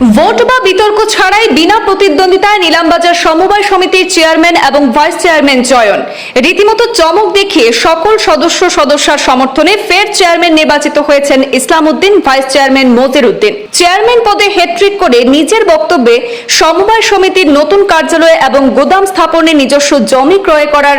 Vote বা বিতর্ক ছাড়াই বিনা প্রতিদ্বন্দ্বিতায় নিলামবাজার সমবায় সমিতির চেয়ারম্যান এবং ভাইস চেয়ারম্যান চয়ন। রীতিমতো চমক দেখিয়ে সকল সদস্য সদস্যার সমর্থনে ফের চেয়ারম্যান নির্বাচিত হয়েছেন ইসলাম উদ্দিন ভাইস চেয়ারম্যান মতির উদ্দিন চেয়ারম্যান পদে হ্যাট্রিক করে নিজের বক্তব্যে সমবায় সমিতির নতুন কার্যালয় এবং গোদাম স্থাপনে নিজস্ব জমি ক্রয় করার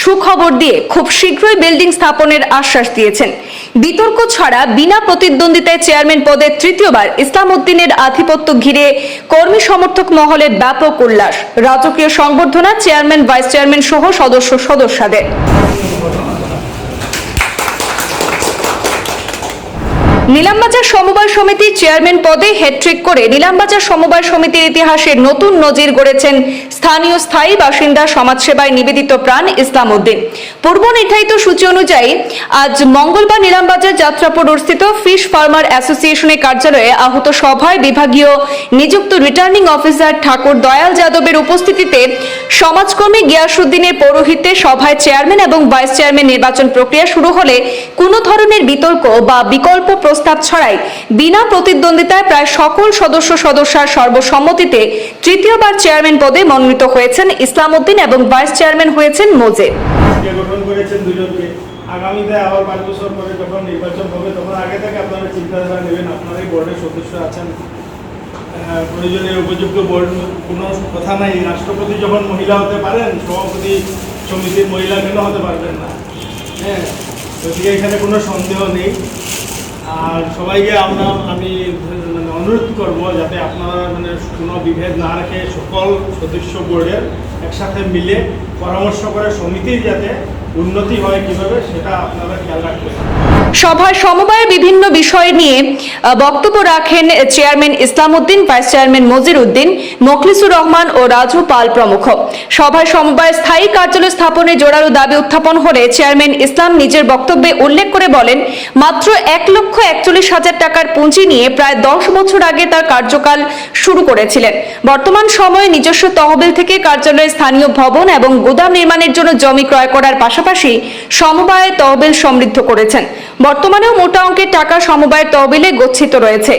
সুখবর দিয়ে খুব শীঘ্রই বিল্ডিং স্থাপনের আশ্বাস দিয়েছেন। বিতর্ক ছাড়া বিনা প্রতিদ্বন্দ্বিতায় চেয়ারম্যান পদে তৃতীয়বার ইসলাম উদ্দিনের আধিপত্য ঘিরে কর্মী সমর্থক মহলে ব্যাপক উল্লাস। রাজকীয় সংবর্ধনা চেয়ারম্যান, ভাইস চেয়ারম্যান সহ সদস্য সদস্যদের নিলামবাজার সমবায় সমিতির চেয়ারম্যান পদে হ্যাট্রিক করে নিলামবাজার সমবায় সমিতির ইতিহাসে নতুন নজির গড়েছেন স্থানীয় স্থায়ী বাসিন্দা সমাজসেবায় নিবেদিত প্রাণ ইসলাম উদ্দিন পূর্ব নির্ধারিত সূচি অনুযায়ী, আজ মঙ্গলবার নিলামবাজার যাত্রাপুর স্থিত ফিশ ফার্মার অ্যাসোসিয়েশনের কার্যালয়ে আহত সভায় বিভাগীয় নিযুক্ত রিটার্নিং অফিসার ঠাকুর দয়াল যাদবের উপস্থিতিতে সমাজকর্মী গিয়াসুদ্দিনের পৌরোহিত্যে সভায় চেয়ারম্যান এবং ভাইস চেয়ারম্যান নির্বাচন প্রক্রিয়া শুরু হলে কোনো ধরনের বিতর্ক বা বিকল্প প্রস্তাব ছড়াই বিনা প্রতিদ্বন্দ্বিতায় প্রায় সকল সদস্য সদস্যার সর্বসম্মতিতে তৃতীয়বার চেয়ারম্যান পদে মনোনীত হয়েছেন ইসলাম উদ্দিন এবং ভাইস চেয়ারম্যান হয়েছেন মোজে গঠন করেছেন দুজনকে, আগামীতে আবার পাঁচ বছর পরে যখন নির্বাচন হবে, তখন আগে থেকে আপনারা চিন্তাধারা নেবেন, আপনারাই বোর্ডের সদস্য আছেন। প্রয়োজনে উপযুক্ত বোর্ড কোনো কথা নাই। রাষ্ট্রপতি যখন মহিলা হতে পারেন, সভাপতি সমিতির মহিলা কেন হতে পারবেন না? হ্যাঁ গতিকে এখানে কোনো সন্দেহ নেই। আর সবাইকে আমরা, আমি মানে অনুরোধ করব যাতে আপনারা মানে কোনো বিভেদ না রেখে সকল সদস্য বোর্ডের একসাথে মিলে পরামর্শ করে সমিতির যাতে উন্নতি হয় কীভাবে, সেটা আপনারা খেয়াল রাখবেন। সভায় সমবায়ের বিভিন্ন বিষয় নিয়ে বক্তব্য রাখেন chairman Islam Uddin vice chairman Mojir Uddin Mokhlisur Rahman ও রাজু পাল প্রমুখ। সভায় সমবায় স্থায়ী কার্যালয় স্থাপনে জোরালো দাবি উত্থাপন হলে চেয়ারম্যান ইসলাম নিজের বক্তব্যে উল্লেখ করে বলেন, মাত্র এক লক্ষ একচল্লিশ হাজার টাকার পুঁজি নিয়ে প্রায় দশ বছর আগে তার কার্যকাল শুরু করেছিলেন। বর্তমান সময়ে নিজস্ব তহবিল থেকে কার্যালয়ে স্থানীয় ভবন এবং গুদাম নির্মাণের জন্য জমি ক্রয় করার পাশাপাশি সমবায় তহবিল সমৃদ্ধ করেছেন। বর্তমানেও মোটা অঙ্কের টাকা সমবায়ের তহবিলে গচ্ছিত রয়েছে।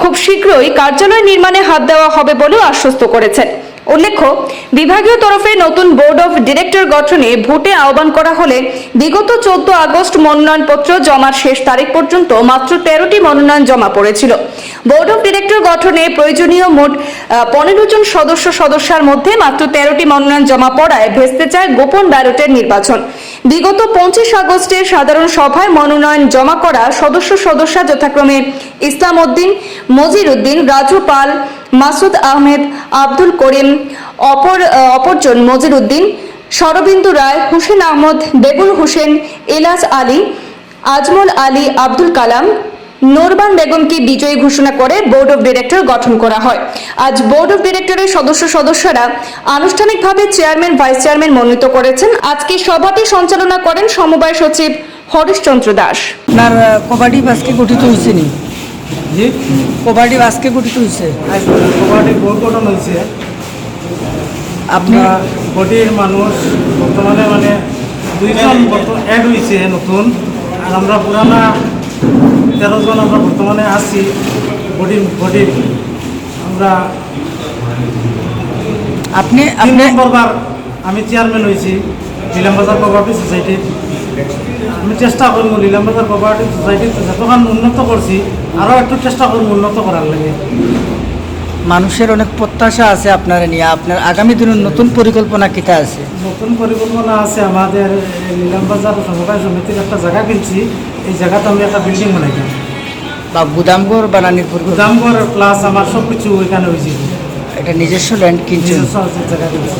খুব শীঘ্রই কার্যালয় নির্মাণে হাত দেওয়া হবে বলেও আশ্বস্ত করেছেন। উল্লেখ্য, বিভাগীয় তরফে নতুন বোর্ড অফ ডিরেক্টর গঠনে ভোটে আহ্বান করা হলে বিগত চোদ্দ আগস্ট মনোনয়নপত্র জমার শেষ তারিখ পর্যন্ত মাত্র তেরোটি মনোনয়ন জমা পড়েছিল। বোর্ড অফ ডিরেক্টর গঠনে প্রয়োজনীয় মোট পনেরো জন সদস্য সদস্যার মধ্যে মাত্র তেরোটি মনোনয়ন জমা পড়ায় ভেস্তে চায় গোপন ব্যালটের নির্বাচন। বিগত পঁচিশ আগস্টের সাধারণ সভায় মনোনয়ন জমা করা সদস্য সদস্যা যথাক্রমে ইসলাম উদ্দিন, মজির উদ্দিন, রাজু পাল, মাসুদ আহমেদ, আব্দুল করিম, অপর, অপরজন মজির উদ্দিন, শরবিন্দু রায়, হুসেন আহমদ বেগুল হুসেন এলাস আলী, আজমল আলী, আব্দুল কালাম নোরবান বেগমকে বিজয়ী ঘোষণা করে বোর্ড অফ ডিরেক্টর গঠন করা হয়। আজ বোর্ড অফ ডিরেক্টরের সদস্য সদস্যরা আনুষ্ঠানিকভাবে চেয়ারম্যান ভাইস চেয়ারম্যান মনোনীত করেছেন। আজকে সভাটি সঞ্চালনা করেন সমবায় সচিব হরিশচন্দ্র দাস। আপনার কবাডি বাসকে গঠিত হয়েছে নি? কবাডি বাসকে গঠিত হয়েছে কবাডি বোর্ড গঠন হয়েছে। আপনি? আমরা বডির মানুষ বর্তমানে মানে দুইজন অ্যাড হয়েছে নতুন। আর আমরা পুরানা তেরো জন আমরা বর্তমানে আছি বডি বডির আমরা আপনি তিন নম্বরবার আমি চেয়ারম্যান হয়েছি নীলামবাজার কোঅপারেটিভ সোসাইটির আমি চেষ্টা করব নীলামবাজার কোঅপারেটিভ সোসাইটি যতক্ষণ উন্নত করছি আরও একটু চেষ্টা করব উন্নত করার লাগে। মানুষের অনেক প্রত্যাশা আছে আপনার নিয়ে। আপনার আগামী দিনের নতুন পরিকল্পনা কিতা আছে? নতুন পরিকল্পনা আছে আমাদের নীলামবাজার সমবায় সমিতির একটা জায়গা কিনছি। এই জায়গাতে আমি একটা বিল্ডিং বানাইতাম। বা গুদামঘর বা রানীপুর দামঘর প্লাস আমার সব কিছু ওইখানে হয়েছে। এটা নিজস্ব ল্যান্ড কিনছেন? নিজস্ব জায়গা কিনছি